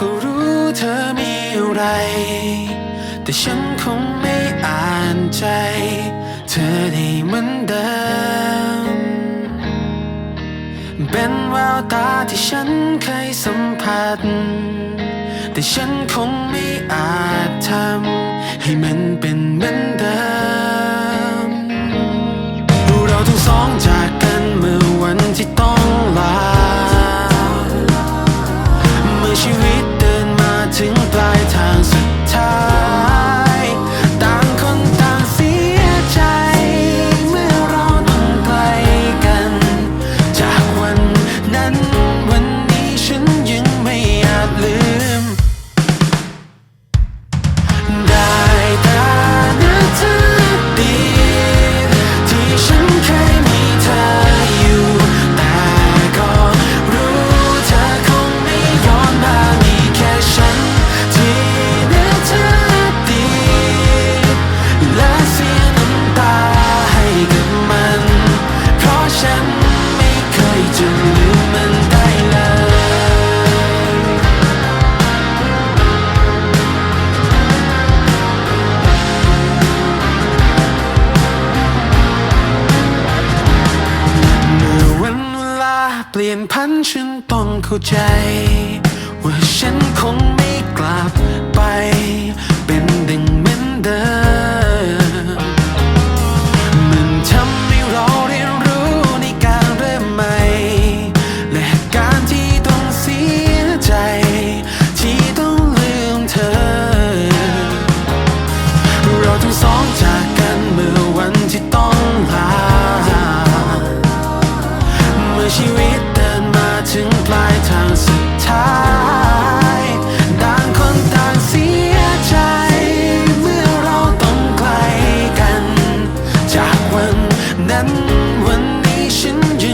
ก็รู้เธอมีอะไร แต่ฉันคงไม่อ่านใจ เธอได้เหมือนเดิม เป็นแววตาที่ฉันเคยสัมผัส แต่ฉันคงไม่อาจทำให้มันเป็นเหมือนเดิม เราทั้งสองจากกันเมื่อวันที่ต้องลาางสุดท้าย เข้าใจ ว่าฉันคงไม่ นั้นวันนี้ฉันยัง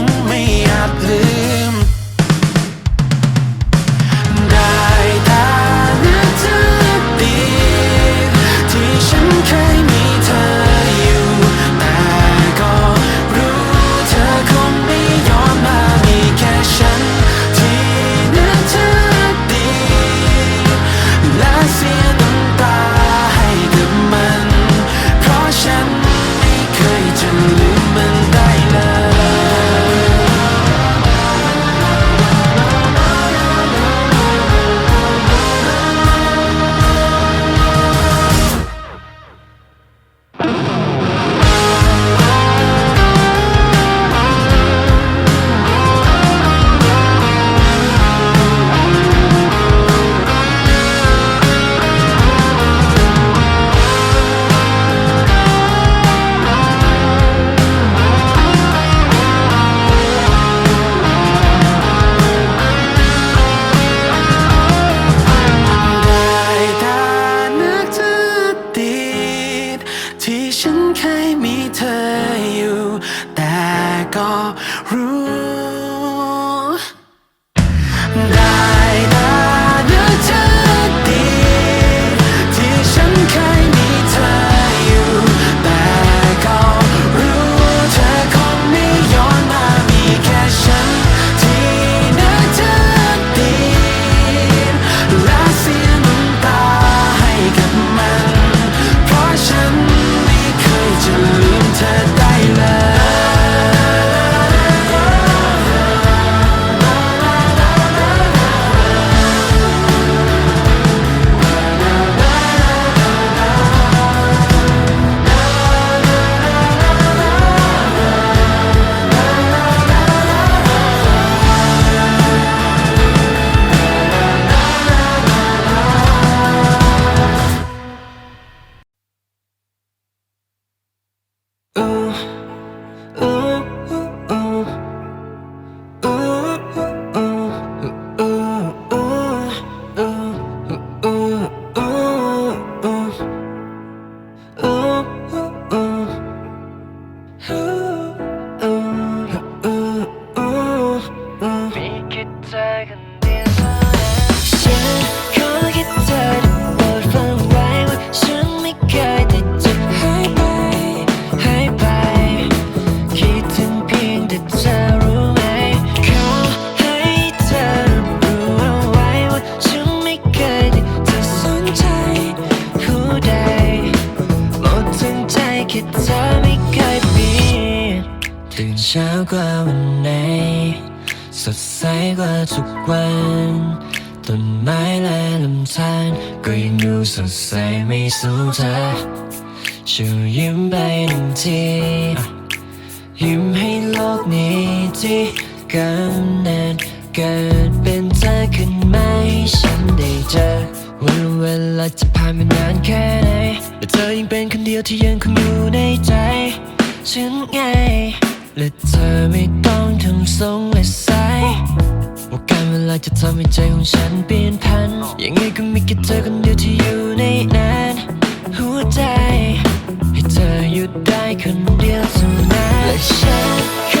ใสไม่สู้เธอช่วยยิ้มไปหนึ่งทียิ้มให้โลกนี้ที่กำเนิดเกิดเป็นเธอขึ้นมาให้ฉันได้เจอวันเวลาจะผ่านไปนานแค่ไหนแต่เธอยังเป็นคนเดียวที่ยังคงอยู่ในใจฉันไงและเธอไม่ต้องทำทรงและสาย ว่าการเวลาจะทำให้ใจของฉันเปลี่ยนพัน ยังไงก็มีแค่เธอคนเดียวที่อยู่ในนั้นหัวใจ ให้เธอหยุดได้คนเดียวเท่านั้นและฉัน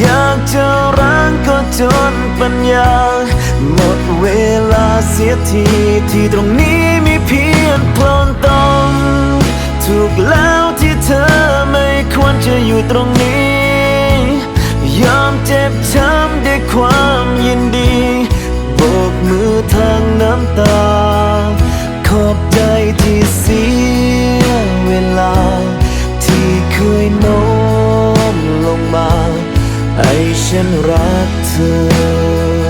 อยากจะรักก็จนปัญญา หมดเวลาเสียทีที่ตรงนี้มีเพียงโคลนตมถูกแล้วที่เธอไม่ควรจะอยู่ตรงนี้ ยอมเจ็บช้ำด้วยความยินดีโบกมือทางน้ำตา ขอบใจที่เสียเวลา ที่เคยโน้มลงมา ให้ฉันรักเธอ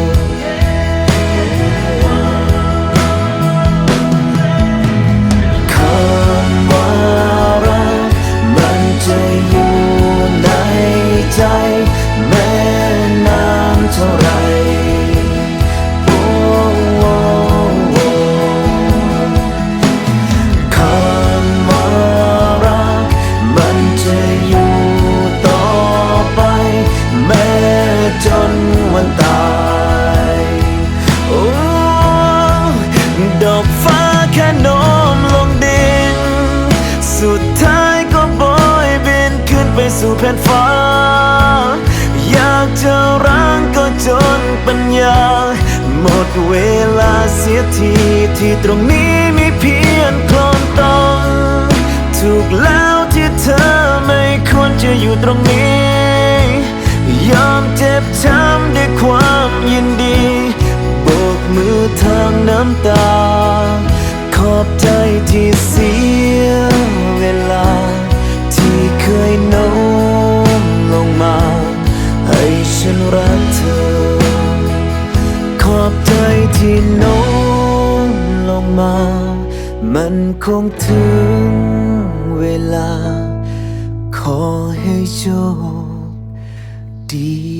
ดอกฟ้าแค่โน้มลงดิน สุดท้ายก็บอยบินขึ้นไปสู่แผ่นฟ้า อยากจะรักก็จนปัญญา หมดเวลาเสียทีที่ตรงนี้มีเพียงคลนตมถูกแล้วที่เธอไม่ควรจะอยู่ตรงนี้ ยอมเจ็บช้ำด้วยความยินดี มือทางน้ำตา ขอบใจที่เสียเวลา ที่เคยโน้มลงมา ให้ฉันรักเธอ ขอบใจที่โน้มลงมา มันคงถึงเวลา ขอให้โชคดี